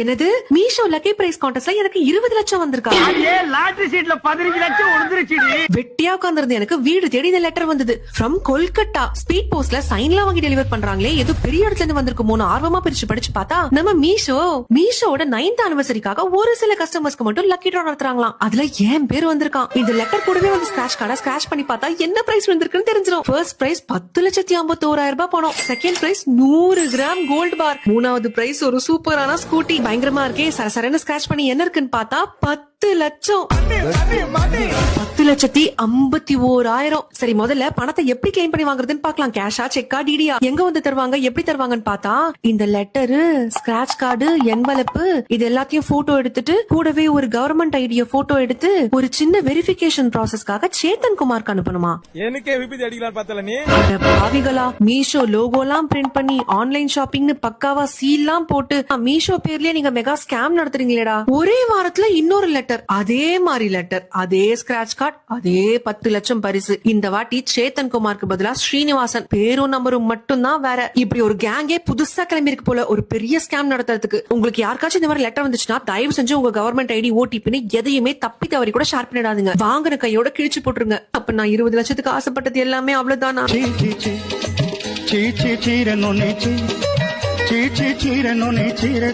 என்னது? Meesho lucky price கான்டெஸ்ட்ல எனக்கு இருபது லட்சம் வந்திருக்கா? லாட்டரி சீட்ல பதினஞ்சு லட்சம் விழுந்துருச்சுடி வெட்டியா உட்கார்ந்திருந்த எனக்கு வீடு தேடி இந்த லெட்டர் வந்தது. ஃப்ரம் கொல்கட்டா ஸ்பீட் போஸ்ட்ல சைன்லாம் வாங்கி டெலிவர் பண்றாங்களே ஏதோ பெரிய இடத்துல இருந்து வந்திருக்குமோன்னு ஆர்வமா பிரிச்சு படிச்சு பார்த்தா நம்ம மீஷோ மீஷோட நைன்த் அனிவர்சரிக்காக ஒரு சில கஸ்டமர்ஸ்க்கு மட்டும் லக்கி ட்ரா நடத்துறாங்களாம். அதுல என் பேர் வந்திருக்கான்? இந்த லெட்டர் கூடவே வந்து ஸ்கிராச் கார்டா ஸ்கிராச் பண்ணி பார்த்தா என்ன பிரைஸ் வந்திருக்குன்னு தெரிஞ்சிடும். ஃபர்ஸ்ட் பிரைஸ் பத்து லட்சத்தி ஐம்பத்தி ஓராயிரம் ரூபாய் பணம் செகண்ட் பிரைஸ் நூறு கிராம் கோல்ட் பார் மூணாவது பிரைஸ் ஒரு சூப்பரான ஸ்கூட்டி பயங்கரமா இருக்கே சரசரன்னு ஸ்கிராச் பண்ணி என்ன இருக்குன்னு பார்த்தா பத்து லட்சம். பத்து லட்சத்தி ஐம்பத்தி ஓராயிரம். சரி முதல்ல பணத்தை எப்படி கிளைம் பண்ணி வாங்குறதுன்னு பார்க்கலாம். கேஷா செக்கா டிடியா எங்க வந்து தருவாங்க? எப்படி தருவாங்கன்னு பார்த்தா இந்த லெட்டரு ஸ்கிராச் கார்டு என்வலப்பு இது எல்லாத்தையும் போட்டோ எடுத்துட்டு கூடவே ஒரு கவர்மெண்ட் ஐடிய போட்டோ எடுத்து ஒரு சின்ன வெரிஃபிகேஷன் ப்ராசஸ்க்காக சேத்தன் குமார்க்கு அனுப்பணுமா? எனக்கே விபத்து அடிக்கலாம் பார்த்தல நீ? பாவிகளா மீஷோ லோகோலாம் பிரிண்ட் பண்ணி ஆன்லைன் ஷாப்பிங்னு பக்காவா சீல்லாம் போட்டு மீஷோ பேர்லயே நீங்க மெகா ஸ்கேம் நடத்துறீங்களேடா. ஒரே வாரத்துல இன்னொரு லெட்டர் லெட்டர் அதே மாதிரி லெட்டர் அதே ஸ்கிராச் கார்டு அதே பத்து லட்சம் பரிசு. இந்த வாட்டி சேத்தன் குமாருக்கு பதிலா ஸ்ரீனிவாசன். பேரும் நம்பரும் மட்டும்தான் வேற. இப்படி ஒரு கேங்கே புதுசா கிளம்பியிருக்கு போல ஒரு பெரிய ஸ்கேம் நடத்துறதுக்கு. உங்களுக்கு யாருக்காச்சும் இந்த மாதிரி லெட்டர் வந்துச்சுன்னா தயவு செஞ்சு உங்க கவர்மெண்ட் ஐடி ஓடிபின்னு எதையுமே தப்பி தவறி கூட ஷேர் பண்ணிடாதுங்க. வாங்குற கையோட கிழிச்சு போட்டுருங்க. அப்ப நான் இருபது லட்சத்துக்கு ஆசைப்பட்டது எல்லாமே அவ்வளவுதானா? சீ சீ சீரன் ஒன்னே சீ. சீ சீரன் ஒன்னே சீர